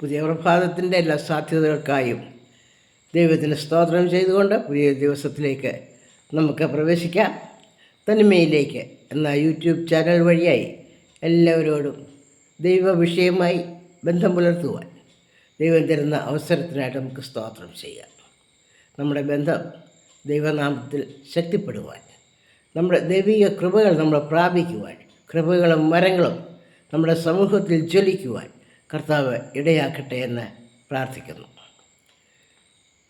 പുതിയ പ്രഭാതത്തിന്റെ എല്ലാ സാധ്യതകൾക്കായും ദൈവത്തിന് സ്തോത്രം ചെയ്തുകൊണ്ട് പുതിയ ദിവസത്തിലേക്ക് നമുക്ക് പ്രവേശിക്കാം. തനിമയിലേക്ക് എന്ന യൂട്യൂബ് ചാനൽ വഴിയായി എല്ലാവരോടും ദൈവ വിഷയമായി ബന്ധം പുലർത്തുവാൻ ദൈവം തരുന്ന അവസരത്തിനായിട്ട് നമുക്ക് സ്തോത്രം ചെയ്യാം. നമ്മുടെ ബന്ധം ദൈവനാമത്തിൽ ശക്തിപ്പെടുവാൻ നമ്മുടെ ദൈവിക കൃപകൾ നമ്മൾ പ്രാപിക്കുവാൻ കൃപകളും മരങ്ങളും നമ്മുടെ സമൂഹത്തിൽ ജ്വലിക്കുവാൻ കർത്താവ് ഇടയാക്കട്ടെ എന്ന് പ്രാർത്ഥിക്കുന്നു.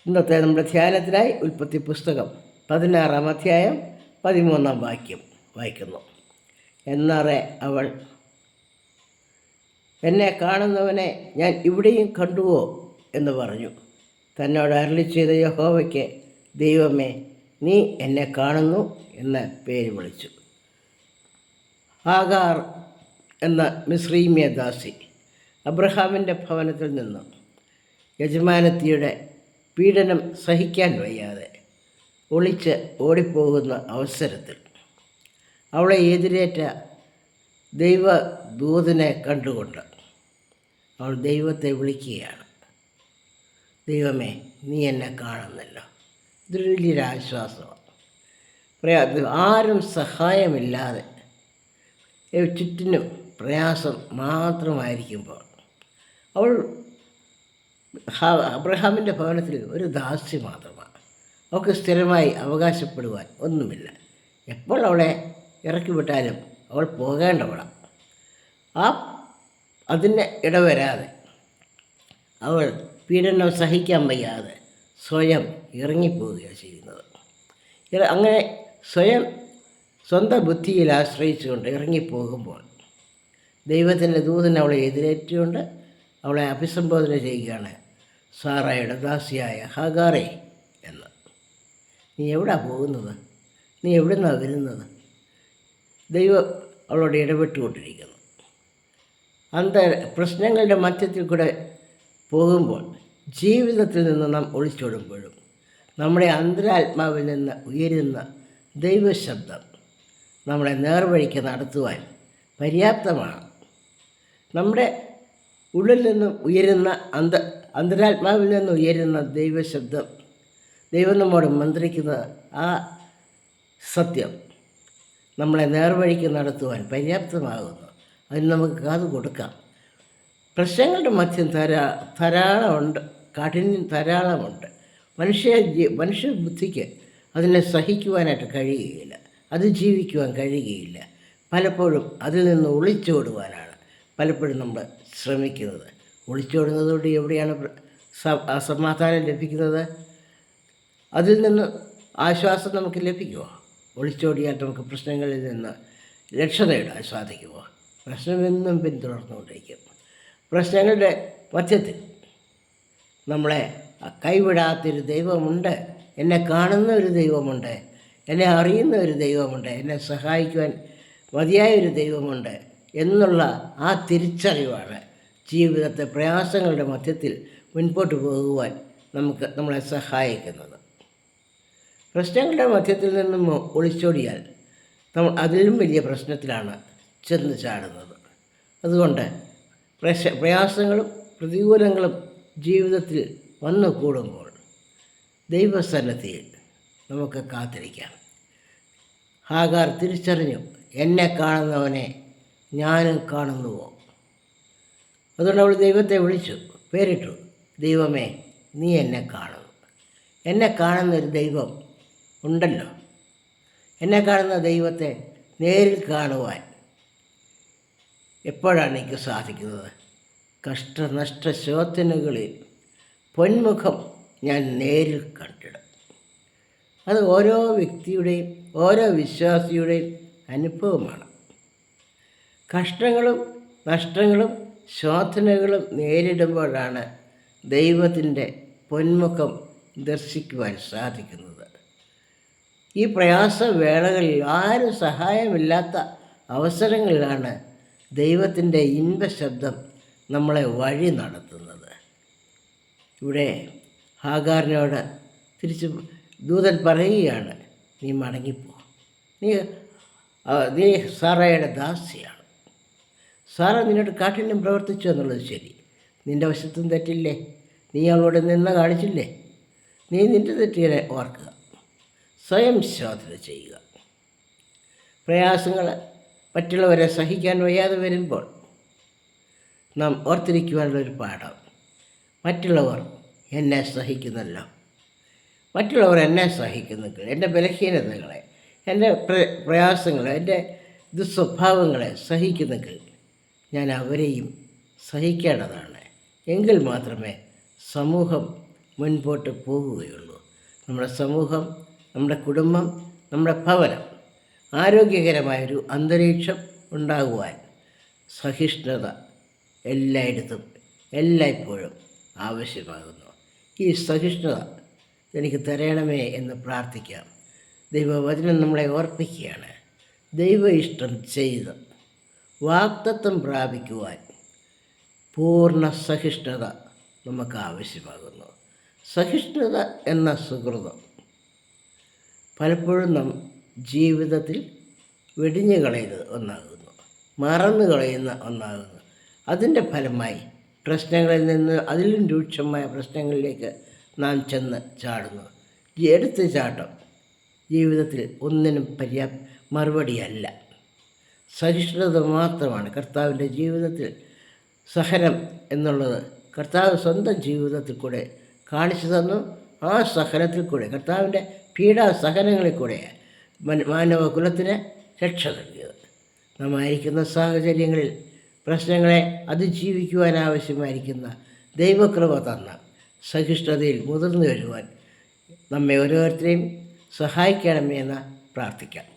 ഇന്നത്തെ നമ്മുടെ ധ്യാനത്തിനായി ഉൽപ്പത്തി പുസ്തകം പതിനാറാം അധ്യായം പതിമൂന്നാം വാക്യം വായിക്കുന്നു. എന്നറെ അവൾ എന്നെ കാണുന്നവനെ ഞാൻ ഇവിടെയും കണ്ടുവോ? എന്ന് പറഞ്ഞു. തന്നോട് അരളി ചെയ്ത യഹോവയ്ക്ക് ദൈവമേ നീ എന്നെ കാണുന്നു എന്ന് പേര് വിളിച്ചു. ആകാർ എന്ന മിശ്രീമ്യ ദാസി അബ്രഹാമിന്റെ ഭവനത്തിൽ നിന്നും യജമാനത്തിയുടെ പീഡനം സഹിക്കാൻ വയ്യാതെ ഒളിച്ച് ഓടിപ്പോകുന്ന അവസരത്തിൽ അവളെ എതിരേറ്റ ദൈവദൂതനെ കണ്ടുകൊണ്ട് അവൾ ദൈവത്തെ വിളിക്കുകയാണ്. ദൈവമേ നീ എന്നെ കാണുന്നല്ലോ. ഇതൊരു വലിയൊരു ആശ്വാസമാണ്. പ്രയാ ആരും സഹായമില്ലാതെ ചുറ്റിനും പ്രയാസം മാത്രമായിരിക്കുമ്പോൾ അവൾ അബ്രഹാമിന്റെ ഭവനത്തിൽ ഒരു ദാസി മാത്രമാണ്. അവൾക്ക് സ്ഥിരമായി അവകാശപ്പെടുവാൻ ഒന്നുമില്ല. എപ്പോൾ അവളെ ഇറക്കി വിട്ടാലും അവൾ പോകേണ്ടവളാണ് ആ അതിന് ഇടവരാതെ അവൾ പീഡനം സഹിക്കാൻ വയ്യാതെ സ്വയം ഇറങ്ങിപ്പോവുകയാണ് ചെയ്യുന്നത്. അങ്ങനെ സ്വയം സ്വന്തം ബുദ്ധിയിൽ ആശ്രയിച്ചുകൊണ്ട് ഇറങ്ങിപ്പോകുമ്പോൾ ദൈവത്തിന്റെ ദൂതൻ അവളെ എതിരേറ്റുകൊണ്ട് അവളെ അഭിസംബോധന ചെയ്യുകയാണ്. സാറായുടെ ദാസിയായ ഹഗാറെ എന്ന്. നീ എവിടാ പോകുന്നത്? നീ എവിടെ നിന്നാണ് വരുന്നത്? ദൈവം അവളോട് ഇടപെട്ടുകൊണ്ടിരിക്കുന്നു. അന്ത പ്രശ്നങ്ങളുടെ മധ്യത്തിൽ കൂടെ പോകുമ്പോൾ ജീവിതത്തിൽ നിന്ന് നാം ഒളിച്ചോടുമ്പോഴും നമ്മുടെ അന്തരാത്മാവിൽ നിന്ന് ഉയരുന്ന ദൈവശബ്ദം നമ്മളെ നേർവഴിക്ക് നടത്തുവാൻ പര്യാപ്തമാണ്. നമ്മുടെ ഉള്ളിൽ നിന്നും ഉയരുന്ന അന്ത അന്തരാത്മാവിൽ നിന്നും ഉയരുന്ന ദൈവശബ്ദം. ദൈവം നമ്മോട് മന്ത്രിക്കുന്ന ആ സത്യം നമ്മളെ നേർവഴിക്ക് നടത്തുവാൻ പര്യാപ്തമാകുന്നു. അതിന് നമുക്ക് കാത് കൊടുക്കാം. പ്രശ്നങ്ങളുടെ മധ്യം ധാരാ ധാരാളമുണ്ട്. കാഠിന്യം ധാരാളമുണ്ട്. മനുഷ്യ മനുഷ്യ ബുദ്ധിക്ക് അതിനെ സഹിക്കുവാനായിട്ട് കഴിയുകയില്ല. അത് ജീവിക്കുവാൻ കഴിയുകയില്ല. പലപ്പോഴും അതിൽ നിന്ന് ഒളിച്ചോടുവാനാണ്. പലപ്പോഴും നമ്മൾ ശ്രമിക്കുന്നത്. ഒളിച്ചോടുന്നതുകൊണ്ട് എവിടെയാണ് അസമാധാനം ലഭിക്കുന്നത്? അതിൽ നിന്ന് ആശ്വാസം നമുക്ക് ലഭിക്കുമോ ഒളിച്ചോടിയാൽ നമുക്ക് പ്രശ്നങ്ങളിൽ നിന്ന് രക്ഷ നേടാൻ സാധിക്കുമോ? പ്രശ്നമെന്നും പിന്തുടർന്നുകൊണ്ടിരിക്കും. പ്രശ്നങ്ങളുടെ മധ്യത്തിൽ നമ്മളെ കൈവിടാത്തൊരു ദൈവമുണ്ട്. എന്നെ കാണുന്ന ഒരു ദൈവമുണ്ട്. എന്നെ അറിയുന്ന ഒരു ദൈവമുണ്ട്. എന്നെ സഹായിക്കുവാൻ മതിയായ ഒരു ദൈവമുണ്ട്. എന്നുള്ള ആ തിരിച്ചറിവാണ് ജീവിതത്തെ പ്രയാസങ്ങളുടെ മധ്യത്തിൽ മുൻപോട്ട് പോകുവാൻ നമുക്ക് നമ്മളെ സഹായിക്കുന്നത്. പ്രശ്നങ്ങളുടെ മധ്യത്തിൽ നിന്നും ഒളിച്ചോടിയാൽ നമ്മൾ അതിലും വലിയ പ്രശ്നത്തിലാണ് ചെന്ന് ചാടുന്നത്. അതുകൊണ്ട് പ്രശ പ്രയാസങ്ങളും പ്രതികൂലങ്ങളും ജീവിതത്തിൽ വന്നു കൂടുമ്പോൾ ദൈവസന്നദ്ധിയിൽ നമുക്ക് കാത്തിരിക്കാം. ഹാഗാർ തിരിച്ചറിഞ്ഞു എന്നെ കാണുന്നവനെ ഞാനും കാണുന്നു. അതുകൊണ്ട് അവൾ ദൈവത്തെ വിളിച്ചു പേരിട്ടു ദൈവമേ നീ എന്നെ കാണുന്നു. എന്നെ കാണുന്ന ഒരു ദൈവം ഉണ്ടല്ലോ. എന്നെ കാണുന്ന ദൈവത്തെ നേരിൽ കാണുവാൻ എപ്പോഴാണ് എനിക്ക് സാധിക്കുന്നത്? കഷ്ടനഷ്ട ശോധനകളിൽ പൊന്മുഖം ഞാൻ നേരിൽ കണ്ടിടും. അത് ഓരോ വ്യക്തിയുടെയും ഓരോ വിശ്വാസിയുടെയും അനുഭവമാണ്. കഷ്ടങ്ങളും നഷ്ടങ്ങളും ശോധനകളും നേരിടുമ്പോഴാണ് ദൈവത്തിന്റെ പൊന്മുഖം ദർശിക്കുവാൻ സാധിക്കുന്നത്. ഈ പ്രയാസ വേളകളിൽ ആരും സഹായമില്ലാത്ത അവസരങ്ങളിലാണ് ദൈവത്തിന്റെ ഇൻപശബ്ദം നമ്മളെ വഴി നടത്തുന്നത്. ഇവിടെ ഹാഗാറിനോട് തിരിച്ച് ദൂതൻ പറയുകയാണ് നീ മടങ്ങിപ്പോ. നീ നീ സാറയുടെ ദാസിയാണ്. സാറ നിന്നോട് കാഠിന്യം പ്രവർത്തിച്ചു എന്നുള്ളത് ശരി. നിന്റെ വശത്തും തെറ്റില്ലേ? നീ അവളോട് നിന്ന കാണിച്ചില്ലേ? നീ നിന്റെ തെറ്റുകളെ ഓർക്കുക. സ്വയം ശോധന ചെയ്യുക. പ്രയാസങ്ങൾ മറ്റുള്ളവരെ സഹിക്കാൻ വയ്യാതെ വരുമ്പോൾ നാം ഓർത്തിരിക്കുവാനുള്ള ഒരു പാഠം. മറ്റുള്ളവർ എന്നെ സഹിക്കുന്നല്ലോ. മറ്റുള്ളവർ എന്നെ സഹിക്കുന്നെങ്കിൽ എന്റെ ബലഹീനതകളെ എന്റെ പ്ര പ്രയാസങ്ങളെ എന്റെ ദുസ്വഭാവങ്ങളെ സഹിക്കുന്നെങ്കിൽ ഞാൻ അവരെയും സഹിക്കേണ്ടതാണ്. എങ്കിൽ മാത്രമേ സമൂഹം മുൻപോട്ട് പോകുകയുള്ളൂ. നമ്മുടെ സമൂഹം നമ്മുടെ കുടുംബം നമ്മുടെ ഭവനം ആരോഗ്യകരമായൊരു അന്തരീക്ഷം ഉണ്ടാകുവാൻ സഹിഷ്ണുത എല്ലായിടത്തും എല്ലായ്പ്പോഴും ആവശ്യമാകുന്നു. ഈ സഹിഷ്ണുത എനിക്ക് തരയണമേ എന്ന് പ്രാർത്ഥിക്കാം. ദൈവവചനം നമ്മളെ ഓർപ്പിക്കുകയാണ്. ദൈവ ഇഷ്ടം ചെയ്ത് വാക്തത്വം പ്രാപിക്കുവാൻ പൂർണ സഹിഷ്ണുത നമുക്ക് ആവശ്യമാകുന്നു സഹിഷ്ണുത എന്ന സുഹൃതം പലപ്പോഴും നാം ജീവിതത്തിൽ വെടിഞ്ഞു കളയുന്ന ഒന്നാകുന്നു മറന്നു കളയുന്ന ഒന്നാകുന്നു. അതിന്റെ ഫലമായി പ്രശ്നങ്ങളിൽ നിന്ന് അതിലും രൂക്ഷമായ പ്രശ്നങ്ങളിലേക്ക് നാം ചെന്ന് ചാടുന്നു. എടുത്ത് ചാട്ടം ജീവിതത്തിൽ ഒന്നിനും പര്യാപ്ത മറുപടിയല്ല. സഹിഷ്ണുത മാത്രമാണ് കർത്താവിന്റെ ജീവിതത്തിൽ സഹനം എന്നുള്ളത്. കർത്താവ് സ്വന്തം ജീവിതത്തിൽ കൂടെ കാണിച്ചു തന്നു ആ സഹനത്തിൽ കൂടെ കർത്താവിന്റെ പീഡാ സഹനങ്ങളിൽ കൂടെ മാനവ മാനവകുലത്തിന് രക്ഷ നൽകിയത്. നമ്മായിരിക്കുന്ന സാഹചര്യങ്ങളിൽ പ്രശ്നങ്ങളെ അതിജീവിക്കുവാൻ ആവശ്യമായിരിക്കുന്ന ദൈവകൃപ തന്ന സഹിഷ്ണുതയിൽ മുതിർന്നു വരുവാൻ നമ്മെ ഓരോരുത്തരെയും സഹായിക്കണമേ എന്ന് പ്രാർത്ഥിക്കാം.